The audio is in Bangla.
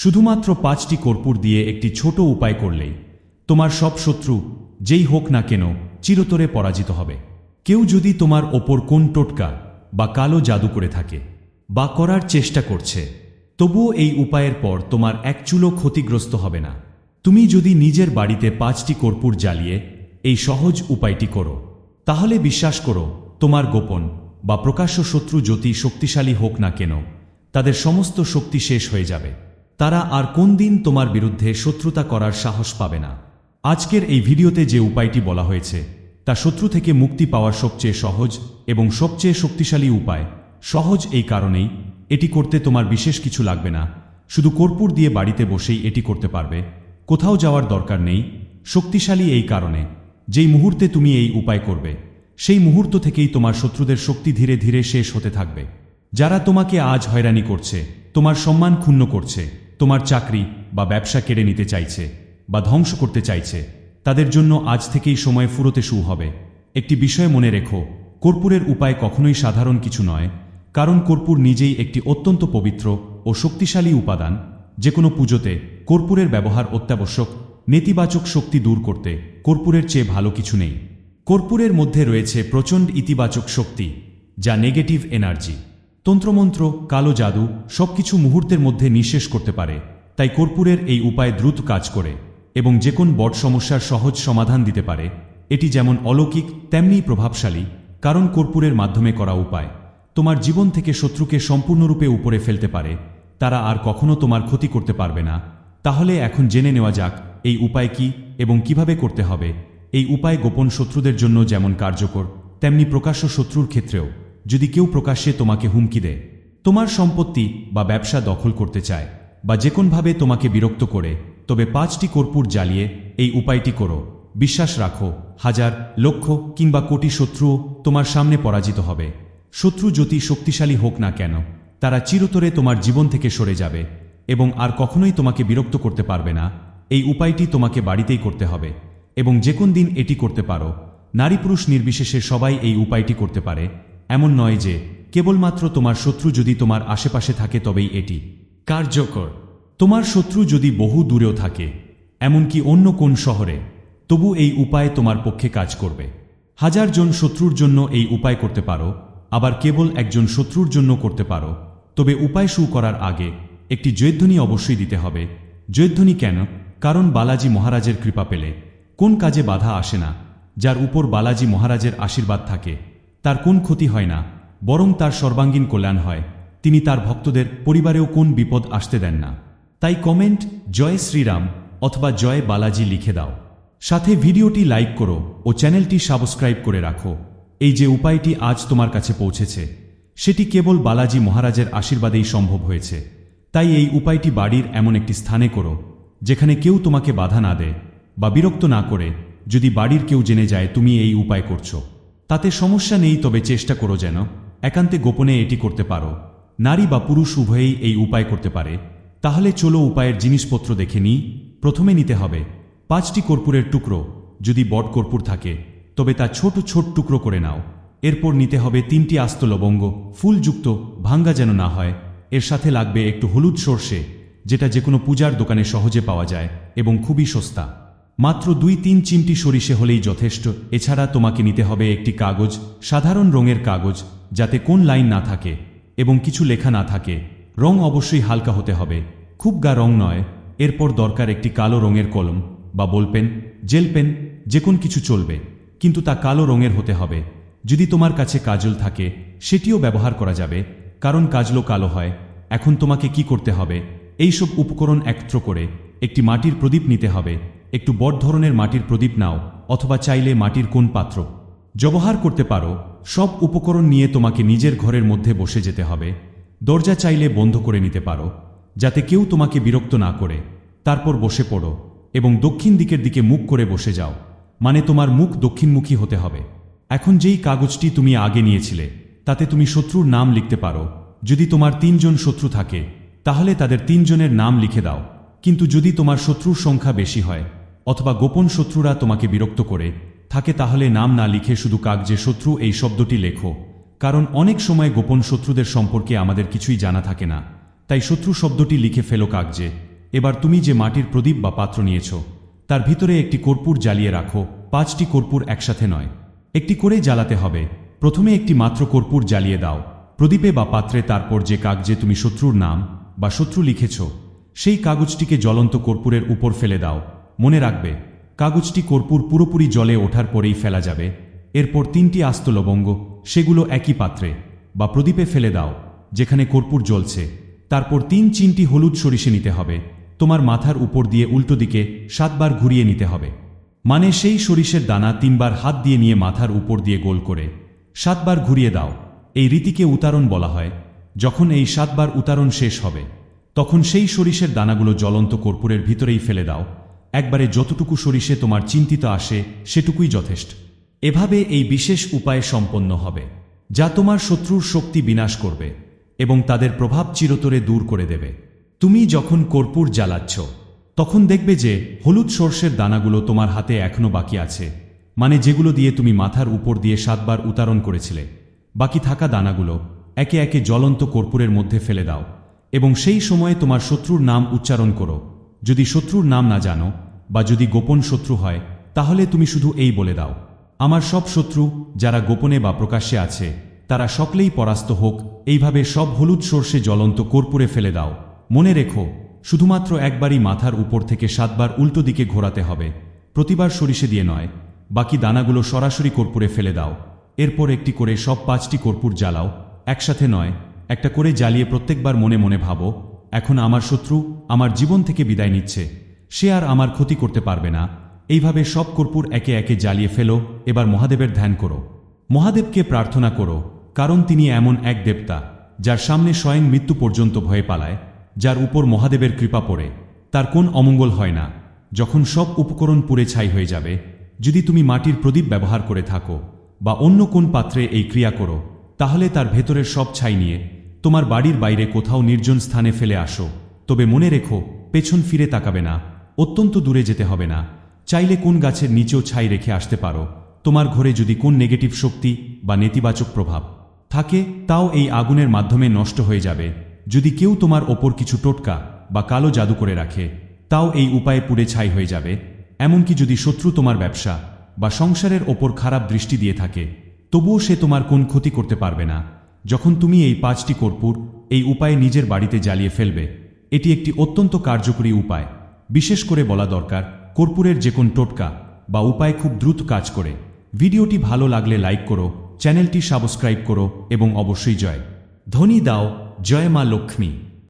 শুধুমাত্র পাঁচটি কর্পূর দিয়ে একটি ছোট উপায় করলেই তোমার সব শত্রু, যেই হোক না কেন, চিরতরে পরাজিত হবে। কেউ যদি তোমার ওপর কোন টোটকা বা কালো জাদু করে থাকে বা করার চেষ্টা করছে, তবুও এই উপায়ের পর তোমার এক চুলো ক্ষতিগ্রস্ত হবে না। তুমি যদি নিজের বাড়িতে পাঁচটি কর্পূর জ্বালিয়ে এই সহজ উপায়টি করো, তাহলে বিশ্বাস করো, তোমার গোপন বা প্রকাশ্য শত্রু যতি শক্তিশালী হোক না কেন, তাদের সমস্ত শক্তি শেষ হয়ে যাবে। তারা আর কোন দিন তোমার বিরুদ্ধে শত্রুতা করার সাহস পাবে না। আজকের এই ভিডিওতে যে উপায়টি বলা হয়েছে, তা শত্রু থেকে মুক্তি পাওয়ার সবচেয়ে সহজ এবং সবচেয়ে শক্তিশালী উপায়। সহজ এই কারণেই এটি করতে তোমার বিশেষ কিছু লাগবে না। শুধু কর্পূর দিয়ে বাড়িতে বসেই এটি করতে পারবে। কোথাও যাওয়ার দরকার নেই। শক্তিশালী এই কারণে। যেই মুহূর্তে তুমি এই উপায় করবে, সেই মুহূর্ত থেকেই তোমার শত্রুদের শক্তি ধীরে ধীরে শেষ হতে থাকবে। যারা তোমাকে আজ হয়রানি করছে, তোমার সম্মান ক্ষুণ্ণ করছে। তোমার চাকরি বা ব্যবসা কেড়ে নিতে চাইছে বা ধ্বংস করতে চাইছে, তাদের জন্য আজ থেকেই সময় ফুরোতে শুরু হবে। একটি বিষয় মনে রেখো, কর্পূরের উপায় কখনোই সাধারণ কিছু নয়, কারণ কর্পূর নিজেই একটি অত্যন্ত পবিত্র ও শক্তিশালী উপাদান। যে কোনো পুজোতে কর্পূরের ব্যবহার অত্যাবশ্যক, নেতিবাচক শক্তি দূর করতে কর্পূরের চেয়ে ভালো কিছু নেই। কর্পূরের মধ্যে রয়েছে প্রচণ্ড ইতিবাচক শক্তি, যা নেগেটিভ এনার্জি তন্ত্রমন্ত্র, কালো জাদু সবকিছু মুহূর্তের মধ্যে নিঃশেষ করতে পারে। তাই কর্পূরের এই উপায় দ্রুত কাজ করে এবং যে কোন বট সমস্যার সহজ সমাধান দিতে পারে, এটি যেমন অলৌকিক, তেমনি প্রভাবশালী, কারণ কর্পূরের মাধ্যমে করা উপায়। তোমার জীবন থেকে শত্রুকে সম্পূর্ণরূপে উপরে ফেলতে পারে। তারা আর কখনো তোমার ক্ষতি করতে পারবে না। তাহলে এখন জেনে নেওয়া যাক, এই উপায় কি এবং কীভাবে করতে হবে। এই উপায় গোপন শত্রুদের জন্য যেমন কার্যকর, তেমনি প্রকাশ্য শত্রুর ক্ষেত্রেও। যদি কেউ প্রকাশ্যে তোমাকে হুমকি দেয়, তোমার সম্পত্তি বা ব্যবসা দখল করতে চায়, বা যে কোনভাবে তোমাকে বিরক্ত করে, তবে পাঁচটি কর্পূর জ্বালিয়ে এই উপায়টি করো। বিশ্বাস রাখো, হাজার, লক্ষ কিংবা কোটি শত্রুও তোমার সামনে পরাজিত হবে। শত্রু যদি শক্তিশালী হোক না কেন, তারা চিরতরে তোমার জীবন থেকে সরে যাবে এবং আর কখনোই তোমাকে বিরক্ত করতে পারবে না। এই উপায়টি তোমাকে বাড়িতেই করতে হবে এবং যে কোন দিন এটি করতে পারো। নারী পুরুষ নির্বিশেষে সবাই এই উপায়টি করতে পারে। এমন নয় যে কেবলমাত্র তোমার শত্রু যদি তোমার আশেপাশে থাকে তবেই এটি কার্যকর। তোমার শত্রু যদি বহু দূরেও থাকে, এমনকি অন্য কোন শহরে, তবু এই উপায় তোমার পক্ষে কাজ করবে। হাজার জন শত্রুর জন্য এই উপায় করতে পারো, আবার কেবল একজন শত্রুর জন্য করতে পারো। তবে উপায় শু করার আগে একটি জয়ধ্বনি অবশ্যই দিতে হবে। জয়ধ্বনি কেন? কারণ বালাজি মহারাজের কৃপা পেলে। কোন কাজে বাধা আসে না, যার উপর বালাজি মহারাজের আশীর্বাদ থাকে। তার কোন ক্ষতি হয় না, বরং তার সর্বাঙ্গীন কল্যাণ হয়। তিনি তার ভক্তদের পরিবারেও কোন বিপদ আসতে দেন না। তাই কমেন্ট, জয় শ্রীরাম অথবা জয় বালাজি লিখে দাও। সাথে ভিডিওটি লাইক করো ও চ্যানেলটি সাবস্ক্রাইব করে রাখো। এই যে উপায়টি আজ তোমার কাছে পৌঁছেছে, সেটি কেবল বালাজি মহারাজের আশীর্বাদেই সম্ভব হয়েছে। তাই এই উপায়টি বাড়ির এমন একটি স্থানে করো, যেখানে কেউ তোমাকে বাধা না দেয় বা বিরক্ত না করে। যদি বাড়ির কেউ জেনে যায়, তুমি এই উপায় করছ। তাতে সমস্যা নেই, তবে চেষ্টা করো যেন। একান্তে গোপনে এটি করতে পারো। নারী বা পুরুষ উভয়েই এই উপায় করতে পারে। তাহলে চলো উপায়ের জিনিসপত্র দেখে নিই। প্রথমে নিতে হবে পাঁচটি কর্পূরের টুকরো, যদি বট কর্পূর থাকে, তবে তা ছোট ছোট টুকরো করে নাও। এরপর নিতে হবে তিনটি আস্ত লবঙ্গ, ফুলযুক্ত, ভাঙ্গা যেন না হয়। এর সাথে লাগবে একটু হলুদ সর্ষে, যেটা যে কোনো পূজার দোকানে সহজে পাওয়া যায় এবং খুবই সস্তা। মাত্র দুই তিন চিমটি সরিষে হলেই যথেষ্ট। এছাড়া তোমাকে নিতে হবে একটি কাগজ, সাধারণ রঙের কাগজ, যাতে কোন লাইন না থাকে এবং কিছু লেখা না থাকে। রং অবশ্যই হালকা হতে হবে। খুব গা রং নয়। এরপর দরকার একটি কালো রঙের কলম বা বলপেন জেল পেন যে কোন কিছু চলবে। কিন্তু তা কালো রঙের হতে হবে। যদি তোমার কাছে কাজল থাকে, সেটিও ব্যবহার করা যাবে, কারণ কাজলও কালো হয়। এখন তোমাকে কি করতে হবে? এইসব উপকরণ একত্র করে একটি মাটির প্রদীপ নিতে হবে। একটু বড় ধরনের মাটির প্রদীপ নাও, অথবা চাইলে মাটির কোন পাত্র। ব্যবহার করতে পারো, সব উপকরণ নিয়ে তোমাকে নিজের ঘরের মধ্যে বসে যেতে হবে। দরজা চাইলে বন্ধ করে নিতে পারো, যাতে কেউ তোমাকে বিরক্ত না করে। তারপর বসে পড়ো এবং দক্ষিণ দিকের দিকে মুখ করে বসে যাও মানে তোমার মুখ দক্ষিণমুখী হতে হবে। এখন যেই কাগজটি তুমি আগে নিয়েছিলে, তাতে তুমি শত্রুর নাম লিখতে পারো। যদি তোমার তিনজন শত্রু থাকে, তাহলে তাদের তিনজনের নাম লিখে দাও। কিন্তু যদি তোমার শত্রুর সংখ্যা বেশি হয় অথবা গোপন শত্রুরা তোমাকে বিরক্ত করে, থাকে তাহলে নাম না লিখে শুধু কাগজে শত্রু এই শব্দটি লেখো। কারণ অনেক সময় গোপন শত্রুদের সম্পর্কে আমাদের কিছুই জানা থাকে না। তাই শত্রু শব্দটি লিখে ফেলো কাগজে এবার তুমি যে মাটির প্রদীপ বা পাত্র নিয়েছ, তার ভিতরে একটি কর্পূর জ্বালিয়ে রাখো, পাঁচটি কর্পূর একসাথে নয়। একটি করে জ্বালাতে হবে। প্রথমে একটি মাত্র কর্পূর জ্বালিয়ে দাও। প্রদীপে বা পাত্রে তারপর যে কাগজে তুমি শত্রুর নাম বা শত্রু লিখেছ, সেই কাগজটিকে জ্বলন্ত কর্পূরের উপর ফেলে দাও। মনে রাখবে, কাগজটি কর্পূর পুরোপুরি জলে ওঠার পরেই ফেলা যাবে, এরপর তিনটি আস্ত লবঙ্গ, সেগুলো একই পাত্রে, বা প্রদীপে ফেলে দাও, যেখানে কর্পূর জ্বলছে। তারপর তিন চিনটি হলুদ সরিষে নিতে হবে, তোমার মাথার উপর দিয়ে উল্টো দিকে সাতবার ঘুরিয়ে নিতে হবে। মানে সেই সরিষের দানা তিনবার হাত দিয়ে নিয়ে মাথার উপর দিয়ে গোল করে, সাতবার ঘুরিয়ে দাও। এই রীতিকে উতারণ বলা হয়। যখন এই সাতবার উতারণ শেষ হবে, তখন সেই সরিষের দানাগুলো জ্বলন্ত কর্পূরের ভিতরেই ফেলে দাও। একবারে যতটুকু সরিষে তোমার চিন্তিত আসে, সেটুকুই যথেষ্ট। এভাবে এই বিশেষ উপায় সম্পন্ন হবে, যা তোমার শত্রুর শক্তি বিনাশ করবে এবং তাদের প্রভাব চিরতরে দূর করে দেবে। তুমি যখন কর্পূর জ্বালাচ্ছ, তখন দেখবে যে হলুদ সর্ষের দানাগুলো তোমার হাতে এখনও বাকি আছে মানে যেগুলো দিয়ে তুমি মাথার উপর দিয়ে সাতবার উতারণ করেছিলে। বাকি থাকা দানাগুলো একে একে জ্বলন্ত কর্পূরের মধ্যে ফেলে দাও এবং সেই সময়ে তোমার শত্রুর নাম উচ্চারণ করো। যদি শত্রুর নাম না জানো, বা যদি গোপন শত্রু হয়, তাহলে তুমি শুধু এই বলে দাও। আমার সব শত্রু, যারা গোপনে বা প্রকাশ্যে আছে, তারা সকলেই পরাস্ত হোক, এইভাবে সব হলুদ সর্ষে জ্বলন্ত কর্পূরে ফেলে দাও। মনে রেখো, শুধুমাত্র একবারই মাথার উপর থেকে সাতবার উল্টো দিকে ঘোরাতে হবে। প্রতিবার সরিষে দিয়ে নয়, বাকি দানাগুলো সরাসরি কর্পূরে ফেলে দাও। এরপর একটি করে সব পাঁচটি কর্পূর জ্বালাও। একসাথে নয়, একটা করে জ্বালিয়ে প্রত্যেকবার মনে মনে ভাবো এখন আমার শত্রু আমার জীবন থেকে বিদায় নিচ্ছে। সে আর আমার ক্ষতি করতে পারবে না। এইভাবে সব কর্পূর একে একে জ্বালিয়ে ফেলো, এবার মহাদেবের ধ্যান করো। মহাদেবকে প্রার্থনা করো, কারণ তিনি এমন এক দেবতা, যার সামনে স্বয়ং মৃত্যু পর্যন্ত ভয়ে পালায়, যার উপর মহাদেবের কৃপা পড়ে। তার কোন অমঙ্গল হয় না। যখন সব উপকরণ পুড়ে ছাই হয়ে যাবে, যদি তুমি মাটির প্রদীপ ব্যবহার করে থাকো, বা অন্য কোন পাত্রে এই ক্রিয়া করো, তাহলে তার ভেতরের সব ছাই নিয়ে তোমার বাড়ির বাইরে কোথাও নির্জন স্থানে ফেলে আসো। তবে মনে রেখো, পেছন ফিরে তাকাবে না, অত্যন্ত দূরে যেতে হবে না। চাইলে কোন গাছের নিচেও ছাই রেখে আসতে পারো। তোমার ঘরে যদি কোন নেগেটিভ শক্তি বা নেতিবাচক প্রভাব থাকে, তাও এই আগুনের মাধ্যমে নষ্ট হয়ে যাবে। যদি কেউ তোমার ওপর কিছু টোটকা বা কালো জাদু করে রাখে, তাও এই উপায়ে পুড়ে ছাই হয়ে যাবে। এমনকি যদি শত্রু তোমার ব্যবসা বা সংসারের ওপর খারাপ দৃষ্টি দিয়ে থাকে, তবুও সে তোমার কোন ক্ষতি করতে পারবে না। যখন তুমি এই পাঁচটি কর্পূর এই উপায়ে নিজের বাড়িতে জ্বালিয়ে ফেলবে, এটি একটি অত্যন্ত কার্যকরী উপায়। বিশেষ করে বলা দরকার, কর্পূরের যে কোন টোটকা বা উপায় খুব দ্রুত কাজ করে। ভিডিওটি ভালো লাগলে লাইক করো, চ্যানেলটি সাবস্ক্রাইব করো এবং অবশ্যই জয়। ধনী দাও, জয় মা লক্ষ্মী।